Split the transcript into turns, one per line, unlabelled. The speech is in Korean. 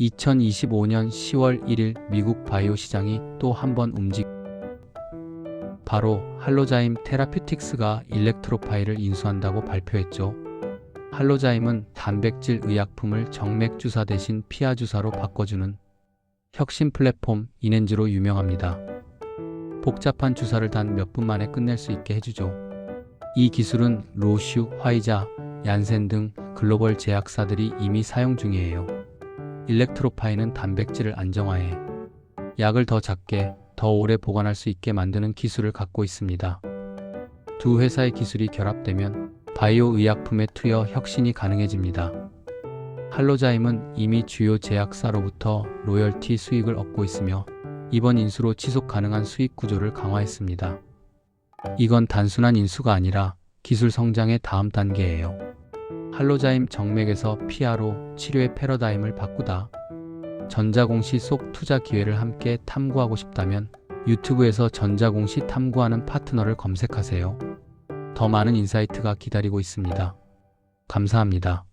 2025년 10월 1일 미국 바이오 시장이 또 한 번 움직 바로 할로자임 테라퓨틱스가 일렉트로파이를 인수한다고 발표했죠. 할로자임은 단백질 의약품을 정맥 주사 대신 피하 주사로 바꿔주는 혁신 플랫폼 이넨즈로 유명합니다. 복잡한 주사를 단 몇 분 만에 끝낼 수 있게 해주죠. 이 기술은 로슈, 화이자, 얀센 등 글로벌 제약사들이 이미 사용 중이에요. 일렉트로파이는 단백질을 안정화해 약을 더 작게, 더 오래 보관할 수 있게 만드는 기술을 갖고 있습니다. 두 회사의 기술이 결합되면 바이오 의약품의 투여 혁신이 가능해집니다. 할로자임은 이미 주요 제약사로부터 로열티 수익을 얻고 있으며 이번 인수로 지속 가능한 수익 구조를 강화했습니다. 이건 단순한 인수가 아니라 기술 성장의 다음 단계예요. 할로자임 정맥에서 피아로 치료의 패러다임을 바꾸다. 전자공시 속 투자 기회를 함께 탐구하고 싶다면 유튜브에서 전자공시 탐구하는 파트너를 검색하세요. 더 많은 인사이트가 기다리고 있습니다. 감사합니다.